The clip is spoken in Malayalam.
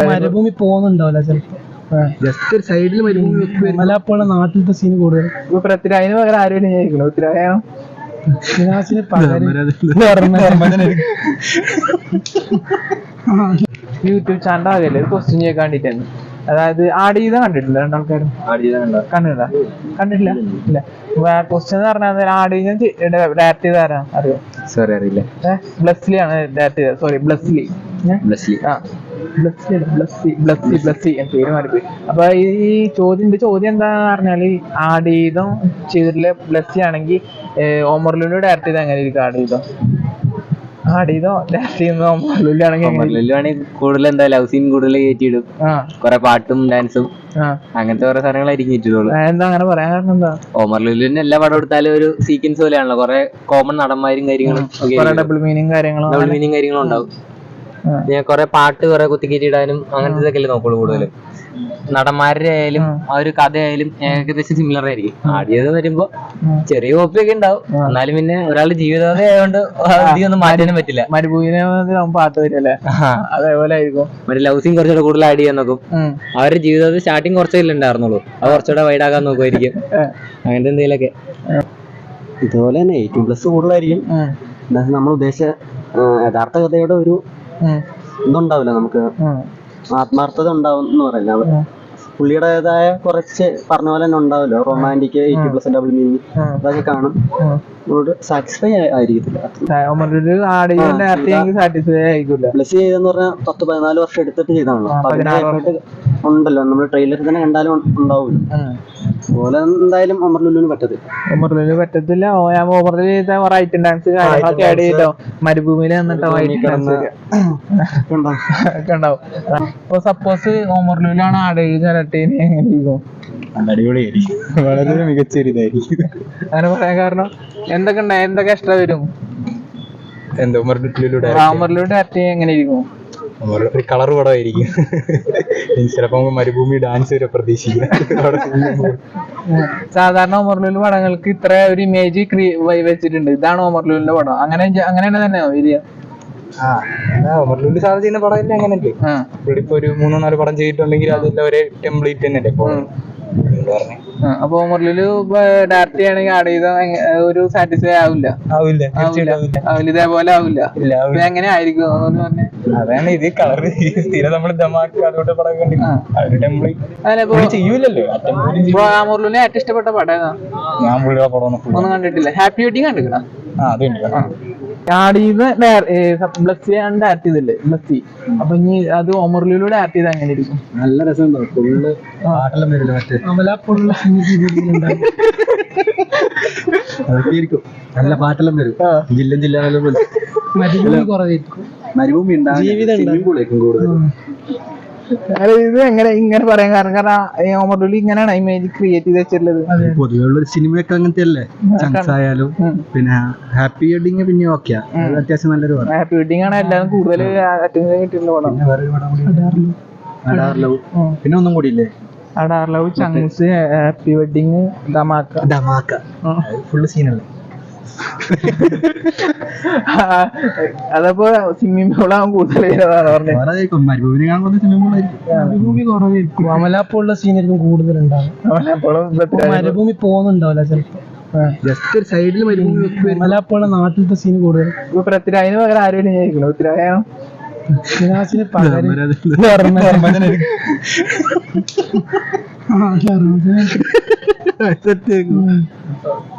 മരുഭൂമി പോകുന്നുണ്ടാവില്ല ചിലപ്പോ. ജസ്റ്റ് ഒരു സൈഡിൽ മരുഭൂമി നാട്ടിലത്തെ സീൻ കൂടുതൽ. ഇപ്പൊ പൃഥ്വിരാജിന് പകരം ആരും ചോദിക്കണം പൃഥ്വിരാജാണോ? പൃഥ്വിരാജിന് പകരം യൂട്യൂബ് ചാനൽ ആകല്ലേ? ഒരു ക്വസ്റ്റ്യൻ ചെയ്യാൻ വേണ്ടിട്ടാണ് അതായത് ആഡ് ചെയ്ത കണ്ടിട്ടില്ല രണ്ടാൾക്കാരും? കണ്ടിട്ടില്ല? കണ്ടിട്ടില്ല? ഇല്ല. ക്വസ്റ്റ്യൻ എന്ന് പറഞ്ഞാൽ ആടീജ ഡയറക്റ്റ് ചെയ്ത് ആരാ? അറിയോ? സോറി അറിയില്ല. ബ്ലസ്ലി ആണ് ഡയറക്റ്റ് ചെയ്തത്. സോറി ബ്ലസ്ലി? ബ്ലസ്ലി ആ. ബ്ലസ്സി ബ്ലസ്സി ബ്ലസ്സി ബ്ലസ്സി എന്ന പേര് മാറിപ്പോയി. അപ്പൊ ഈ ചോദ്യം എന്റെ ചോദ്യം എന്താന്ന് പറഞ്ഞാൽ ആടീതം ചെയ്തിട്ടുള്ള ബ്ലസ്സി ആണെങ്കിൽ ഓമർലുലു ഡയറക്ട് ചെയ്ത് അങ്ങനെ ഇരിക്കും ആടീതം? ചെയ്തോ ഡയറക്ട് ചെയ്യുന്ന ഓമർലുലു ആണെങ്കിൽ ഓമർലുലു? ആണെങ്കിൽ കൂടുതൽ എന്താ ലവ് സീൻ കൂടുതൽ കയറ്റിയിടും കൊറേ പാട്ടും ഡാൻസും അങ്ങനത്തെ കുറെ സാധനങ്ങളായിരിക്കും കയറ്റിയിട്ടുള്ളൂ ആ, എന്താ അങ്ങനെ പറയാൻ കാരണം എന്താ? ഓമർ ലുലുവിന് എല്ലാ പടം എടുത്താലും ഒരു സീക്വൻസ് പോലെയാണല്ലോ. കുറെ കോമൺ നടന്മാരും കാര്യങ്ങളും ഡബിൾ മീനിങ് കാര്യങ്ങളും ഡബിൾ മീനിങ് കാര്യങ്ങളും ഉണ്ടാവും. ഞാൻ കുറെ പാട്ട് കുറെ കുത്തിക്കയറ്റിയിടാനും അങ്ങനത്തെ ഇതൊക്കെ അല്ലേ നോക്കുള്ളൂ കൂടുതലും നടന്മാരുടെ ആയാലും ആ. ഒരു കഥയായാലും ഏകദേശം സിമിലർ ആയിരിക്കും. ആദ്യത് വരുമ്പോ. ചെറിയ കോപ്പിയൊക്കെ ഉണ്ടാവും. എന്നാലും പിന്നെ ഒരാളുടെ ജീവിതകഥ ആയതുകൊണ്ട് അധികം ഒന്നും മാറ്റാനും പറ്റില്ല. മരുഭൂമിനെ പാട്ട് വരുമല്ലേ അതേപോലെ ആയിരിക്കും മറ്റേ ലവ് സീൻ കുറച്ചുകൂടെ കൂടുതൽ ആഡ് ചെയ്യാൻ നോക്കും. അവരുടെ ജീവിതത്തിൽ സ്റ്റാർട്ടിങ് കുറച്ചേ ഉണ്ടായിരുന്നുള്ളൂ. അത് കുറച്ചുകൂടെ വൈഡാക്കാൻ നോക്കുമായിരിക്കും. അങ്ങനത്തെ എന്തെങ്കിലുമൊക്കെ. ഇതുപോലെ തന്നെ എയ്റ്റീൻ പ്ലസ് കൂടുതലായിരിക്കും. നമ്മൾ ഉദ്ദേശിച്ച യഥാർത്ഥ കഥയുടെ ഒരു. ഇതുണ്ടാവില്ല നമുക്ക്. ആത്മാർത്ഥത ഉണ്ടാവും എന്ന് പറയില്ല പുള്ളിയുടേതായ കുറച്ച് പറഞ്ഞ പോലെ തന്നെ ഉണ്ടാവല്ലോ. Romantic eighty plus double meaning അതൊക്കെ കാണും. സാറ്റിസ്ഫൈ ആയിരിക്കത്തില്ല. പ്ലസ് ചെയ്തെന്ന് പറഞ്ഞാൽ പത്ത് പതിനാല് വർഷം എടുത്തിട്ട് ചെയ്താണല്ലോ ഉണ്ടല്ലോ. നമ്മൾ ട്രെയിലറിൽ തന്നെ കണ്ടാലും ഉണ്ടാവില്ല അതുപോലെ എന്തായാലും അമർ ലുലുവിന് പറ്റത്തില്ല. ഓമർലുലു പറ്റത്തില്ല. ഞാൻ ഓമർലുലു ചെയ്ത കുറെ ഐറ്റം ഡാൻസ് കാര്യങ്ങളൊക്കെ ആഡ് ചെയ്തോ? മരുഭൂമിയിൽ വന്നിട്ടോ? ഐറ്റം ഡാൻസ് ഒക്കെ ഒക്കെ ഉണ്ടാവും ഇപ്പൊ സപ്പോസ് ഓമർലുലാണ് ആഡ് ചെയ്ത് എങ്ങനെ ഇരിക്കും വളരെ മികച്ച ഒരു ഇതായിരിക്കും അങ്ങനെ പറയാൻ കാരണം എന്തൊക്കെ ഉണ്ടായി? എന്തൊക്കെ എക്സ്ട്രാ വരും? എന്താ ഉമറിലൂടെ ഓമർലുടെ ഡയറക്റ്റ് എങ്ങനെ ഇരിക്കും ഒരു കളർ പടമായിരിക്കും. ചിലപ്പോ നമുക്ക് മരുഭൂമി ഡാൻസ് വരെ പ്രതീക്ഷിക്കാം. സാധാരണ ഓമർലുലു പടങ്ങൾക്ക് ഇത്ര ഒരു ഇമേജ് വെച്ചിട്ടുണ്ട്. ഇതാണ് ഒമർലൂലിന്റെ പടം. അങ്ങനെ അങ്ങനെ തന്നെ വരിക. ചെയ്യുന്ന പടം ആ. ഇവിടെ ഇപ്പൊ ഒരു മൂന്നോ നാല് പടം ചെയ്തിട്ടുണ്ടെങ്കിൽ അതെല്ലാം ഒരേ ടെംപ്ലേറ്റ് തന്നെയല്ലേ പറഞ്ഞേ. അപ്പൊ ഓമർലുലു ഡയറക്റ്റ് ചെയ്യണമെങ്കിൽ ആഡ് ചെയ്ത ഒരു സാറ്റിസ്ഫൈ ആവില്ല. ആവില്ല ആവില്ല. ഇതേപോലെ ആവില്ല. എങ്ങനെ ആയിരിക്കും അതാണ് ഇത് കളർ സ്ഥിരം നമ്മൾ ദമാക്ക് അതുകൊണ്ട് പടം ചെയ്യൂലല്ലോ. ഏറ്റവും ഇഷ്ടപ്പെട്ട പടം ഞാൻ പുള്ളിയുടെ പടം ഒന്നും കണ്ടിട്ടില്ല. ഹാപ്പി വെഡിങ് കണ്ടിക്കണ ആ. ആടിന്ന് ബ്ലസ്സി ആണ് ഡയറക്ട് ചെയ്തില്ലേ? ബ്ലസ്സി അപ്പൊ ഇനി അത് ഓമർലുലൂടെ ഡയറക്ട് ചെയ്ത് അങ്ങനെ ഇരിക്കും? നല്ല രസം നല്ല പാട്ടെല്ലാം വരും. ജില്ല ജില്ല മരുഭൂമി കുറവായിരിക്കും. മരുഭൂമി ഉണ്ടാകും ജീവിതം കൂടുതൽ ഇത് എങ്ങനെ ഇങ്ങനെ പറയാൻ കാരണം? കാരണം ഓമർലുലി ഇങ്ങനെയാണ് ഇമേജ് ക്രിയേറ്റ് ചെയ്ത് വെച്ചിട്ടുള്ളത്. പൊതുവെയുള്ള ഒരു സിനിമയൊക്കെ അങ്ങനത്തെ അല്ലേ ചങ്സ് ആയാലും പിന്നെ ഹാപ്പി വെഡിങ് പിന്നെ ഓക്കെ അത്യാവശ്യം നല്ലൊരു പടം. ഹാപ്പി വെഡിങ് ആണ് എല്ലാവരും കൂടുതൽ അറ്റൻഷൻ കിട്ടിയിട്ടുള്ള പടം. പിന്നെ ഒന്നും കൂടി ഇല്ലേ Adaar love chunks happy wedding Dhamaka Dhamaka full സീനല്ലേ അതപ്പോ സ്വിമ്മിംഗ് പൂളാവും കൂടുതൽ വരുന്നതാണ് പറഞ്ഞത് വേറെ മരുഭൂമിനെ കാണുമ്പോൾ സ്വിമ്മിംഗ് പൂളായിരിക്കും മരുഭൂമി കുറവായിരിക്കും അമലാപ്പുള്ള സീനായിരിക്കും കൂടുതലുണ്ടാവും മരുഭൂമി പോകുന്നുണ്ടാവില്ല ചിലപ്പോ. ജസ്റ്റ് ഒരു സൈഡിൽ മരുഭൂമി നാട്ടിലത്തെ സീൻ കൂടുതൽ. പൃഥ്വിരാജിന് പകരം ആരും ചോദിക്കണം. പൃഥ്വിരാജാണോ? പൃഥ്വിരാജിന് പകരം സെറ്റ്